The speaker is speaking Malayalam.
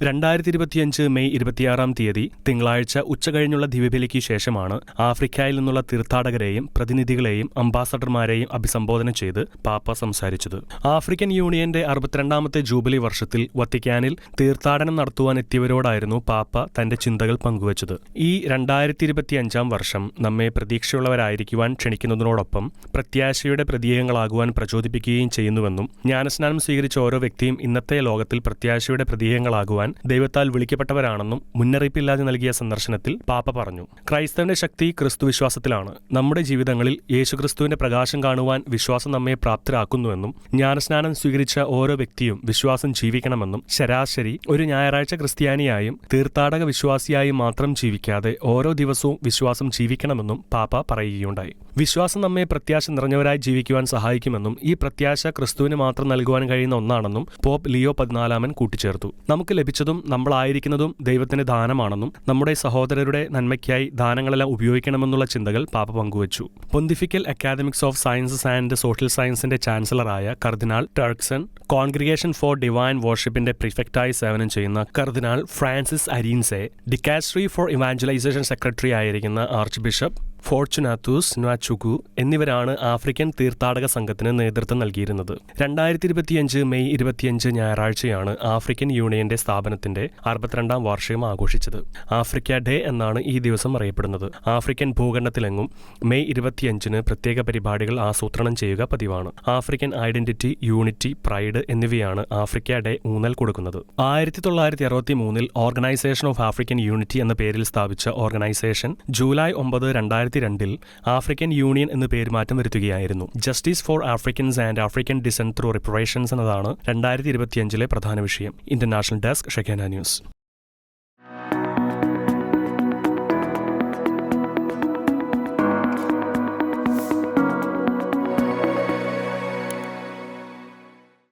രണ്ടായിരത്തി ഇരുപത്തിയഞ്ച് മെയ് ഇരുപത്തിയാറാം തീയതി തിങ്കളാഴ്ച ഉച്ചകഴിഞ്ഞുള്ള ദിവ്യബലിക്ക് ശേഷമാണ് ആഫ്രിക്കയിൽ നിന്നുള്ള തീർത്ഥാടകരെയും പ്രതിനിധികളെയും അംബാസഡർമാരെയും അഭിസംബോധന ചെയ്ത് പാപ്പ സംസാരിച്ചത്. ആഫ്രിക്കൻ യൂണിയന്റെ അറുപത്തിരണ്ടാമത്തെ ജൂബിലി വർഷത്തിൽ വത്തിക്കാനിൽ തീർത്ഥാടനം നടത്തുവാൻ എത്തിയവരോടായിരുന്നു പാപ്പ തന്റെ ചിന്തകൾ പങ്കുവച്ചത്. ഈ രണ്ടായിരത്തി ഇരുപത്തിയഞ്ചാം വർഷം നമ്മെ പ്രതീക്ഷയുള്ളവരായിരിക്കുവാൻ ക്ഷണിക്കുന്നതിനോടൊപ്പം പ്രത്യാശയുടെ പ്രതീകങ്ങളാകുവാൻ പ്രചോദിപ്പിക്കുകയും ചെയ്യുന്നുവെന്നും ജ്ഞാനസ്നാനം സ്വീകരിച്ച ഓരോ വ്യക്തിയും ഇന്നത്തെ ലോകത്തിൽ പ്രത്യാശയുടെ പ്രതീകങ്ങളാകുവാൻ ദൈവത്താൽ വിളിക്കപ്പെട്ടവരാണെന്നും മുന്നറിയിപ്പില്ലാതെ നൽകിയ സന്ദർശനത്തിൽ പാപ്പ പറഞ്ഞു. ക്രൈസ്തവന്റെ ശക്തി ക്രിസ്തു വിശ്വാസത്തിലാണ്. നമ്മുടെ ജീവിതങ്ങളിൽ യേശുക്രിസ്തുവിന്റെ പ്രകാശം കാണുവാൻ വിശ്വാസം നമ്മെ പ്രാപ്തരാക്കുന്നുവെന്നും ജ്ഞാനസ്നാനം സ്വീകരിച്ച ഓരോ വ്യക്തിയും വിശ്വാസം ജീവിക്കണമെന്നും ശരാശരി ഒരു ഞായറാഴ്ച ക്രിസ്ത്യാനിയായും തീർത്ഥാടക വിശ്വാസിയായും മാത്രം ജീവിക്കാതെ ഓരോ ദിവസവും വിശ്വാസം ജീവിക്കണമെന്നും പാപ്പ പറയുകയുണ്ടായി. വിശ്വാസം നമ്മെ പ്രത്യാശ നിറഞ്ഞവരായി ജീവിക്കുവാൻ സഹായിക്കുമെന്നും ഈ പ്രത്യാശ ക്രിസ്തുവിന് മാത്രം നൽകുവാൻ കഴിയുന്ന ഒന്നാണെന്നും പോപ്പ് ലിയോ പതിനാലാമൻ കൂട്ടിച്ചേർത്തു. നമുക്ക് ലഭിച്ചതും നമ്മളായിരിക്കുന്നതും ദൈവത്തിന്റെ ദാനമാണെന്നും നമ്മുടെ സഹോദരരുടെ നന്മയ്ക്കായി ദാനങ്ങളെല്ലാം ഉപയോഗിക്കണമെന്നുള്ള ചിന്തകൾ പാപ്പ പങ്കുവച്ചു. Pontifical academics of sciences and social സയൻസിന്റെ ചാൻസലറായ cardinal Turkson congregation for divine വർഷിപ്പിന്റെ പ്രിഫെക്റ്റായി സേവനം ചെയ്യുന്ന cardinal Francis Arinze dicastery for evangelization secretary ആയിരിക്കുന്ന ആർച്ച് ബിഷപ്പ് ഫോർച്ചുനാത്തൂസ് ന്വാച്ചുഗു എന്നിവരാണ് ആഫ്രിക്കൻ തീർത്ഥാടക സംഘത്തിന് നേതൃത്വം നൽകിയിരുന്നത്. രണ്ടായിരത്തി ഇരുപത്തിയഞ്ച് മെയ് ഇരുപത്തിയഞ്ച് ഞായറാഴ്ചയാണ് ആഫ്രിക്കൻ യൂണിയന്റെ സ്ഥാപനത്തിന്റെ അറുപത്തിരണ്ടാം വാർഷികം ആഘോഷിച്ചത്. ആഫ്രിക്ക ഡേ എന്നാണ് ഈ ദിവസം അറിയപ്പെടുന്നത്. ആഫ്രിക്കൻ ഭൂഖണ്ഡത്തിലെങ്ങും മെയ് ഇരുപത്തിയഞ്ചിന് പ്രത്യേക പരിപാടികൾ ആസൂത്രണം ചെയ്യുക പതിവാണ്. ആഫ്രിക്കൻ ഐഡന്റിറ്റി യൂണിറ്റി പ്രൈഡ് എന്നിവയാണ് ആഫ്രിക്ക ഡേ ഊന്നൽ കൊടുക്കുന്നത്. ആയിരത്തി തൊള്ളായിരത്തി അറുപത്തി മൂന്നിൽ ഓർഗനൈസേഷൻ ഓഫ് ആഫ്രിക്കൻ യൂണിറ്റി എന്ന പേരിൽ സ്ഥാപിച്ച ഓർഗനൈസേഷൻ ജൂലൈ ഒമ്പത് രണ്ടായിരത്തി രണ്ടിൽ ആഫ്രിക്കൻ യൂണിയൻ എന്ന് പേരുമാറ്റം വരുത്തുകയായിരുന്നു. Justice for Africans and African descent through reparations എന്നതാണ് രണ്ടായിരത്തി ഇരുപത്തിയഞ്ചിലെ പ്രധാന വിഷയം. International desk Shekinah news.